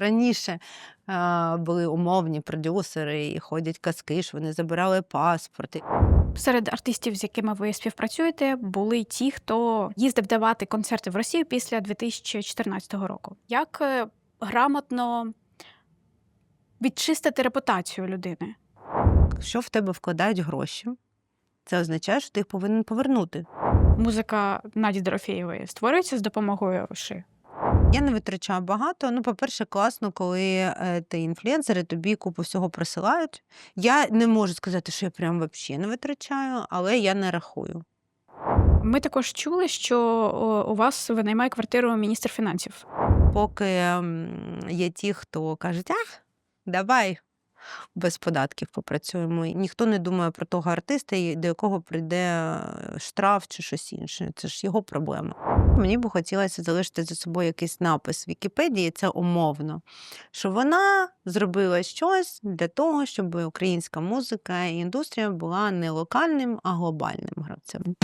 Раніше е, були умовні продюсери, і ходять казки, що вони забирали паспорти. Серед артистів, з якими ви співпрацюєте, були ті, хто їздив давати концерти в Росію після 2014 року. Як е, грамотно відчистити репутацію людини? Якщо в тебе вкладають гроші, це означає, що ти їх повинен повернути. Музика Наді Дорофєєвої створюється з допомогою грошей? Я не витрачаю багато. Ну, по-перше, класно, коли е, ти інфлюенсери, тобі купу всього присилають. Я не можу сказати, що я прям взагалі не витрачаю, але я не рахую. Ми також чули, що у вас винаймає квартиру міністр фінансів. Поки є ті, хто кажуть, ах, давай без податків попрацюємо. Ніхто не думає про того артиста, до якого прийде е, штраф чи щось інше. Це ж його проблема. Мені б хотілося залишити за собою якийсь напис в Вікіпедії, це умовно, що вона зробила щось для того, щоб українська музика і індустрія була не локальним, а глобальним гравцем.